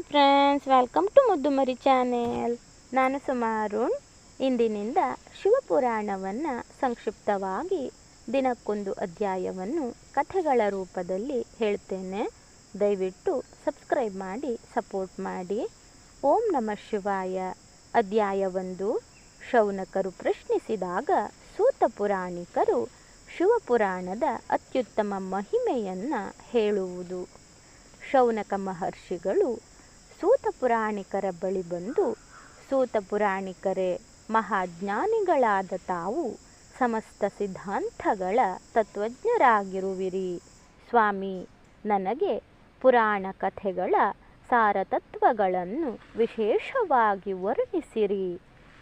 Hi friends welcome to Muddumari channel ನಾನು ಸುಮಾರುಣ್ ಇಂದಿನಿಂದ ಶಿವಪುರಾಣವನ್ನು ಸಂಕ್ಷಿಪ್ತವಾಗಿ ದಿನಕ್ಕೊಂದು ಅಧ್ಯಾಯವನ್ನು ಕಥೆಗಳ ರೂಪದಲ್ಲಿ ಹೇಳ್ತೇನೆ. ದಯವಿಟ್ಟು ಸಬ್ಸ್ಕ್ರೈಬ್ ಮಾಡಿ ಸಪೋರ್ಟ್ ಮಾಡಿ. ಓಂ ನಮಃ ಶಿವಾಯ. ಅಧ್ಯಾಯವೊಂದು. ಶೌನಕರು ಪ್ರಶ್ನಿಸಿದಾಗ ಸೂತ ಪುರಾಣಿಕರು ಶಿವಪುರಾಣದ ಅತ್ಯುತ್ತಮ ಮಹಿಮೆಯನ್ನು ಹೇಳುವುದು. ಶೌನಕ ಮಹರ್ಷಿಗಳು ಸೂತ ಪುರಾಣಿಕರ ಬಳಿ ಬಂದು ಸೂತ ಪುರಾಣಿಕರೇ, ಮಹಾಜ್ಞಾನಿಗಳಾದ ತಾವು ಸಮಸ್ತ ಸಿದ್ಧಾಂತಗಳ ತತ್ವಜ್ಞರಾಗಿರುವಿರಿ. ಸ್ವಾಮಿ, ನನಗೆ ಪುರಾಣ ಕಥೆಗಳ ಸಾರತತ್ವಗಳನ್ನು ವಿಶೇಷವಾಗಿ ವರ್ಣಿಸಿರಿ.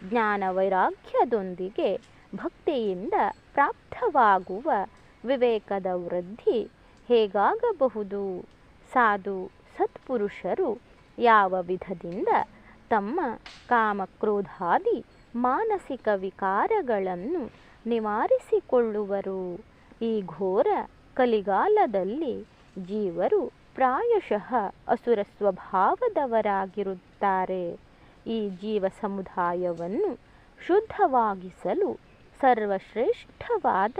ಜ್ಞಾನ ವೈರಾಗ್ಯದೊಂದಿಗೆ ಭಕ್ತಿಯಿಂದ ಪ್ರಾಪ್ತವಾಗುವ ವಿವೇಕದ ವೃದ್ಧಿ ಹೇಗಾಗಬಹುದು? ಸಾಧು, ಸತ್ಪುರುಷರು ಯಾವ ವಿಧದಿಂದ ತಮ್ಮ ಕಾಮಕ್ರೋಧಾದಿ ಮಾನಸಿಕ ವಿಕಾರಗಳನ್ನು ನಿವಾರಿಸಿಕೊಳ್ಳುವರು? ಈ ಘೋರ ಕಲಿಗಾಲದಲ್ಲಿ ಜೀವರು ಪ್ರಾಯಶಃ ಅಸುರ ಸ್ವಭಾವದವರಾಗಿರುತ್ತಾರೆ. ಈ ಜೀವ ಸಮುದಾಯವನ್ನು ಶುದ್ಧವಾಗಿಸಲು ಸರ್ವಶ್ರೇಷ್ಠವಾದ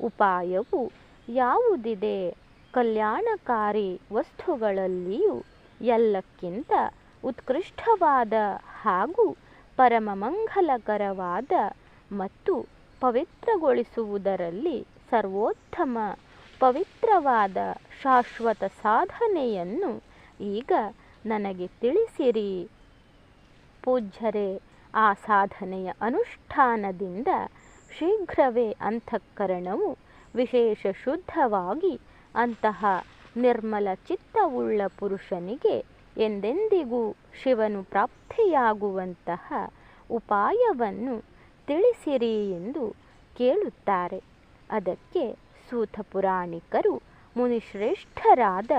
ಉಪಾಯವು ಯಾವುದಿದೆ? ಕಲ್ಯಾಣಕಾರಿ ವಸ್ತುಗಳಲ್ಲಿಯೂ ಎಲ್ಲಕ್ಕಿಂತ ಉತ್ಕೃಷ್ಟವಾದ ಹಾಗೂ ಪರಮಮಂಗಲಕರವಾದ ಮತ್ತು ಪವಿತ್ರಗೊಳಿಸುವುದರಲ್ಲಿ ಸರ್ವೋತ್ತಮ, ಪವಿತ್ರವಾದ ಶಾಶ್ವತ ಸಾಧನೆಯನ್ನು ಈಗ ನನಗೆ ತಿಳಿಸಿರಿ. ಪೂಜ್ಯರೇ, ಆ ಸಾಧನೆಯ ಅನುಷ್ಠಾನದಿಂದ ಶೀಘ್ರವೇ ಅಂತಃಕರಣವು ವಿಶೇಷ ಶುದ್ಧವಾಗಿ ಅಂತಹ ನಿರ್ಮಲ ಚಿತ್ತವುಳ್ಳ ಪುರುಷನಿಗೆ ಎಂದೆಂದಿಗೂ ಶಿವನು ಪ್ರಾಪ್ತಿಯಾಗುವಂತಹ ಉಪಾಯವನ್ನು ತಿಳಿಸಿರಿ ಎಂದು ಕೇಳುತ್ತಾರೆ. ಅದಕ್ಕೆ ಸೂತ ಪುರಾಣಿಕರು ಮುನಿಶ್ರೇಷ್ಠರಾದ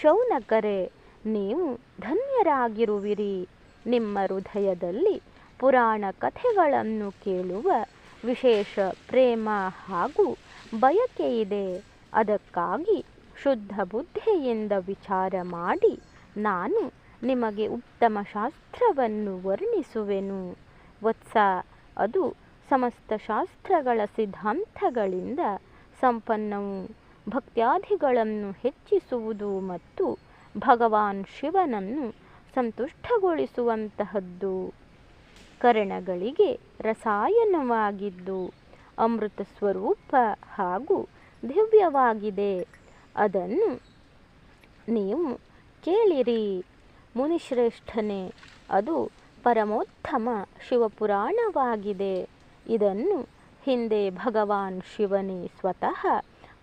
ಶೌನಕರೇ, ನೀವು ಧನ್ಯರಾಗಿರುವಿರಿ. ನಿಮ್ಮ ಹೃದಯದಲ್ಲಿ ಪುರಾಣ ಕಥೆಗಳನ್ನು ಕೇಳುವ ವಿಶೇಷ ಪ್ರೇಮ ಹಾಗೂ ಬಯಕೆ ಇದೆ. ಅದಕ್ಕಾಗಿ ಶುದ್ಧ ಬುದ್ಧಿಯಿಂದ ವಿಚಾರ ಮಾಡಿ ನಾನು ನಿಮಗೆ ಉತ್ತಮ ಶಾಸ್ತ್ರವನ್ನು ವರ್ಣಿಸುವೆನು. ವತ್ಸ, ಅದು ಸಮಸ್ತ ಶಾಸ್ತ್ರಗಳ ಸಿದ್ಧಾಂತಗಳಿಂದ ಸಂಪನ್ನವು. ಭಕ್ತ್ಯಾದಿಗಳನ್ನು ಹೆಚ್ಚಿಸುವುದು ಮತ್ತು ಭಗವಾನ್ ಶಿವನನ್ನು ಸಂತುಷ್ಟಗೊಳಿಸುವಂತಹದ್ದು ಕರಣಗಳಿಗೆ ರಸಾಯನವಾಗಿದ್ದು, ಅಮೃತ ಸ್ವರೂಪ ಹಾಗೂ ದಿವ್ಯವಾಗಿದೆ. ಅದನ್ನು ನೀವು ಕೇಳಿರಿ. ಮುನಿಶ್ರೇಷ್ಠನೇ, ಅದು ಪರಮೋತ್ತಮ ಶಿವಪುರಾಣವಾಗಿದೆ. ಇದನ್ನು ಹಿಂದೆ ಭಗವಾನ್ ಶಿವನೇ ಸ್ವತಃ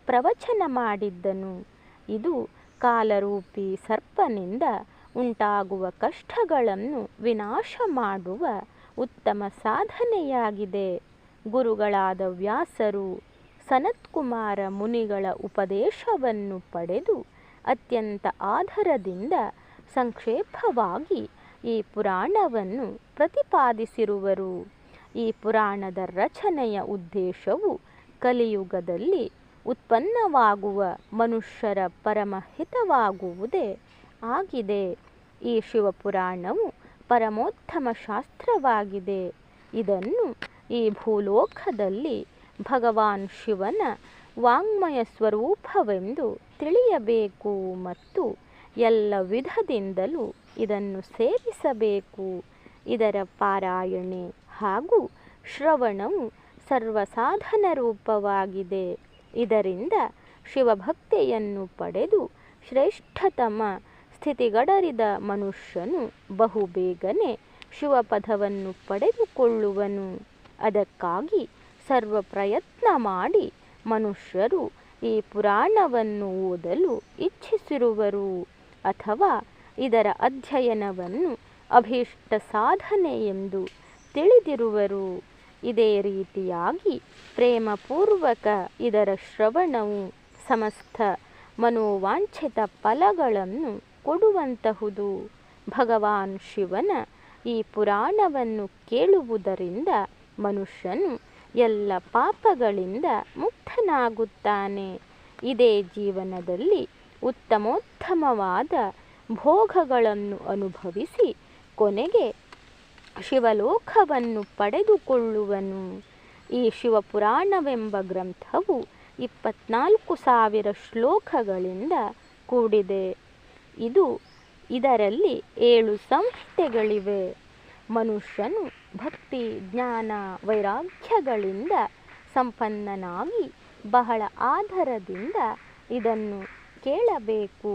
ಪ್ರವಚನ ಮಾಡಿದ್ದನು. ಇದು ಕಾಲರೂಪಿ ಸರ್ಪನಿಂದ ಉಂಟಾಗುವ ಕಷ್ಟಗಳನ್ನು ವಿನಾಶ ಮಾಡುವ ಉತ್ತಮ ಸಾಧನೆಯಾಗಿದೆ. ಗುರುಗಳಾದ ವ್ಯಾಸರು ಸನತ್ಕುಮಾರ ಮುನಿಗಳ ಉಪದೇಶವನ್ನು ಪಡೆದು ಅತ್ಯಂತ ಆಧಾರದಿಂದ ಸಂಕ್ಷೇಪವಾಗಿ ಈ ಪುರಾಣವನ್ನು ಪ್ರತಿಪಾದಿಸಿರುವರು. ಈ ಪುರಾಣದ ರಚನೆಯ ಉದ್ದೇಶವು ಕಲಿಯುಗದಲ್ಲಿ ಉತ್ಪನ್ನವಾಗುವ ಮನುಷ್ಯರ ಪರಮಹಿತವಾಗುವುದೇ ಆಗಿದೆ. ಈ ಶಿವಪುರಾಣವು ಪರಮೋತ್ತಮ ಶಾಸ್ತ್ರವಾಗಿದೆ. ಇದನ್ನು ಈ ಭೂಲೋಕದಲ್ಲಿ ಭಗವಾನ್ ಶಿವನ ವಾಂಗ್ಮಯ ಸ್ವರೂಪವೆಂದು ತಿಳಿಯಬೇಕು ಮತ್ತು ಎಲ್ಲ ವಿಧದಿಂದಲೂ ಇದನ್ನು ಸೇವಿಸಬೇಕು ಇದರ ಪಾರಾಯಣೆ ಹಾಗೂ ಶ್ರವಣವು ಸರ್ವಸಾಧನ ರೂಪವಾಗಿದೆ ಇದರಿಂದ ಶಿವಭಕ್ತಿಯನ್ನು ಪಡೆದು ಶ್ರೇಷ್ಠತಮ ಸ್ಥಿತಿಗಡರಿದ ಮನುಷ್ಯನು ಬಹುಬೇಗನೆ ಶಿವಪದವನ್ನು ಪಡೆದುಕೊಳ್ಳುವನು. ಅದಕ್ಕಾಗಿ ಸರ್ವ ಪ್ರಯತ್ನ ಮಾಡಿ ಮನುಷ್ಯರು ಈ ಪುರಾಣವನ್ನು ಓದಲು ಇಚ್ಛಿಸಿರುವರು. ಅಥವಾ ಇದರ ಅಧ್ಯಯನವನ್ನು ಅಭೀಷ್ಟ ಸಾಧನೆ ಎಂದು ತಿಳಿದಿರುವರು. ಇದೇ ರೀತಿಯಾಗಿ ಪ್ರೇಮಪೂರ್ವಕ ಇದರ ಶ್ರವಣವು ಸಮಸ್ತ ಮನೋವಾಂಛಿತ ಫಲಗಳನ್ನು ಕೊಡುವಂತಹುದು. ಭಗವಾನ್ ಶಿವನ ಈ ಪುರಾಣವನ್ನು ಕೇಳುವುದರಿಂದ ಮನುಷ್ಯನು ಎಲ್ಲ ಪಾಪಗಳಿಂದ ಮುಕ್ತನಾಗುತ್ತಾನೆ. ಇದೇ ಜೀವನದಲ್ಲಿ ಉತ್ತಮೋತ್ತಮವಾದ ಭೋಗಗಳನ್ನು ಅನುಭವಿಸಿ ಕೊನೆಗೆ ಶಿವಲೋಕವನ್ನು ಪಡೆದುಕೊಳ್ಳುವನು. ಈ ಶಿವಪುರಾಣವೆಂಬ ಗ್ರಂಥವು ಇಪ್ಪತ್ನಾಲ್ಕು ಸಾವಿರ ಶ್ಲೋಕಗಳಿಂದ ಕೂಡಿದೆ. ಇದು ಇದರಲ್ಲಿ ಏಳು ಸಂಹಿತೆಗಳಿವೆ. ಮನುಷ್ಯನು ಭಕ್ತಿ, ಜ್ಞಾನ, ವೈರಾಗ್ಯಗಳಿಂದ ಸಂಪನ್ನನಾಗಿ ಬಹಳ ಆಧಾರದಿಂದ ಇದನ್ನು ಕೇಳಬೇಕು.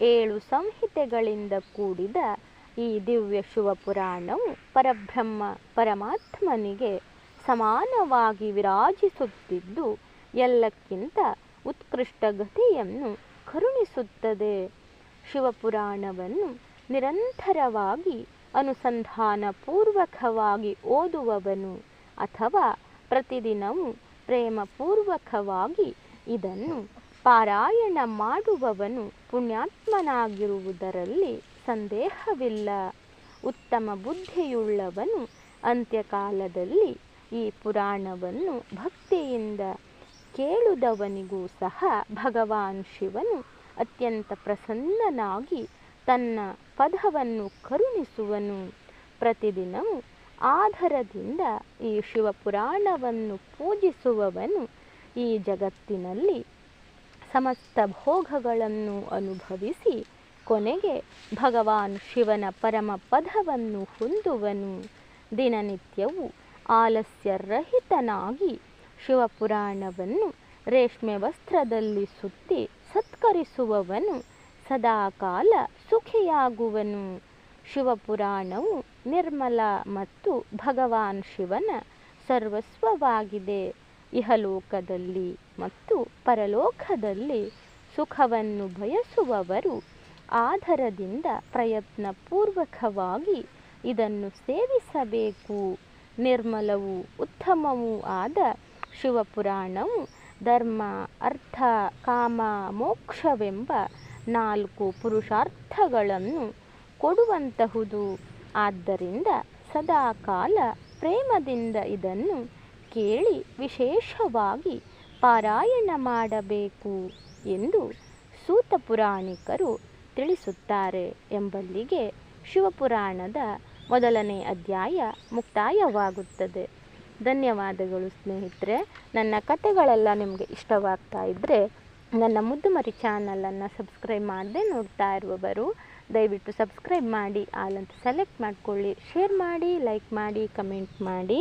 ಏಳು ಸಂಹಿತೆಗಳಿಂದ ಕೂಡಿದ ಈ ದಿವ್ಯ ಶಿವಪುರಾಣವು ಪರಬ್ರಹ್ಮ ಪರಮಾತ್ಮನಿಗೆ ಸಮಾನವಾಗಿ ವಿರಾಜಿಸುತ್ತಿದ್ದು, ಎಲ್ಲಕ್ಕಿಂತ ಉತ್ಕೃಷ್ಟ ಗತಿಯನ್ನು ಕರುಣಿಸುತ್ತದೆ. ಶಿವಪುರಾಣವನ್ನು ನಿರಂತರವಾಗಿ ಅನುಸಂಧಾನಪೂರ್ವಕವಾಗಿ ಓದುವವನು ಅಥವಾ ಪ್ರತಿದಿನವೂ ಪ್ರೇಮಪೂರ್ವಕವಾಗಿ ಇದನ್ನು ಪಾರಾಯಣ ಮಾಡುವವನು ಪುಣ್ಯಾತ್ಮನಾಗಿರುವುದರಲ್ಲಿ ಸಂದೇಹವಿಲ್ಲ. ಉತ್ತಮ ಬುದ್ಧಿಯುಳ್ಳವನು ಅಂತ್ಯಕಾಲದಲ್ಲಿ ಈ ಪುರಾಣವನ್ನು ಭಕ್ತಿಯಿಂದ ಕೇಳುದವನಿಗೂ ಸಹ ಭಗವಾನ್ ಶಿವನು ಅತ್ಯಂತ ಪ್ರಸನ್ನನಾಗಿ ತನ್ನ ಪದವನ್ನು ಕರುಣಿಸುವನು. ಪ್ರತಿದಿನವೂ ಆಧಾರದಿಂದ ಈ ಶಿವಪುರಾಣವನ್ನು ಪೂಜಿಸುವವನು ಈ ಜಗತ್ತಿನಲ್ಲಿ ಸಮಸ್ತ ಭೋಗಗಳನ್ನು ಅನುಭವಿಸಿ ಕೊನೆಗೆ ಭಗವಾನ್ ಶಿವನ ಪರಮ ಪದವನ್ನು ಹೊಂದುವನು. ದಿನನಿತ್ಯವೂ ಆಲಸ್ಯರಹಿತನಾಗಿ ಶಿವಪುರಾಣವನ್ನು ರೇಷ್ಮೆ ವಸ್ತ್ರದಲ್ಲಿ ಸುತ್ತಿ ಸತ್ಕರಿಸುವವನು. ಸದಾಕಾಲ ಸುಖಿಯಾಗುವನು. ಶಿವಪುರಾಣವು ನಿರ್ಮಲ ಮತ್ತು ಭಗವಾನ್ ಶಿವನ ಸರ್ವಸ್ವವಾಗಿದೆ. ಇಹಲೋಕದಲ್ಲಿ ಮತ್ತು ಪರಲೋಕದಲ್ಲಿ ಸುಖವನ್ನು ಬಯಸುವವರು ಆಧಾರದಿಂದ ಪ್ರಯತ್ನಪೂರ್ವಕವಾಗಿ ಇದನ್ನು ಸೇವಿಸಬೇಕು. ನಿರ್ಮಲವೂ ಉತ್ತಮವೂ ಆದ ಶಿವಪುರಾಣವು ಧರ್ಮ, ಅರ್ಥ, ಕಾಮ, ಮೋಕ್ಷವೆಂಬ ನಾಲ್ಕು ಪುರುಷಾರ್ಥಗಳನ್ನು ಕೊಡುವಂತಹುದು. ಆದ್ದರಿಂದ ಸದಾಕಾಲ ಪ್ರೇಮದಿಂದ ಇದನ್ನು ಕೇಳಿ ವಿಶೇಷವಾಗಿ ಪಾರಾಯಣ ಮಾಡಬೇಕು ಎಂದು ಸೂತ ಪುರಾಣಿಕರು ತಿಳಿಸುತ್ತಾರೆ ಎಂಬಲ್ಲಿಗೆ ಶಿವಪುರಾಣದ ಮೊದಲನೇ ಅಧ್ಯಾಯ ಮುಕ್ತಾಯವಾಗುತ್ತದೆ. ಧನ್ಯವಾದಗಳು ಸ್ನೇಹಿತರೆ. ನನ್ನ ಕತೆಗಳೆಲ್ಲ ನಿಮಗೆ ಇಷ್ಟವಾಗ್ತಾ ಇದ್ದರೆ ನನ್ನ ಮುದ್ದು ಮರಿ ಚಾನಲನ್ನು ಸಬ್ಸ್ಕ್ರೈಬ್ ಮಾಡದೆ ನೋಡ್ತಾ ಇರುವವರು, ದಯವಿಟ್ಟು ಸಬ್ಸ್ಕ್ರೈಬ್ ಮಾಡಿ, ಆಲ್ ಅಂತ ಸೆಲೆಕ್ಟ್ ಮಾಡಿಕೊಳ್ಳಿ. ಶೇರ್ ಮಾಡಿ, ಲೈಕ್ ಮಾಡಿ, ಕಮೆಂಟ್ ಮಾಡಿ.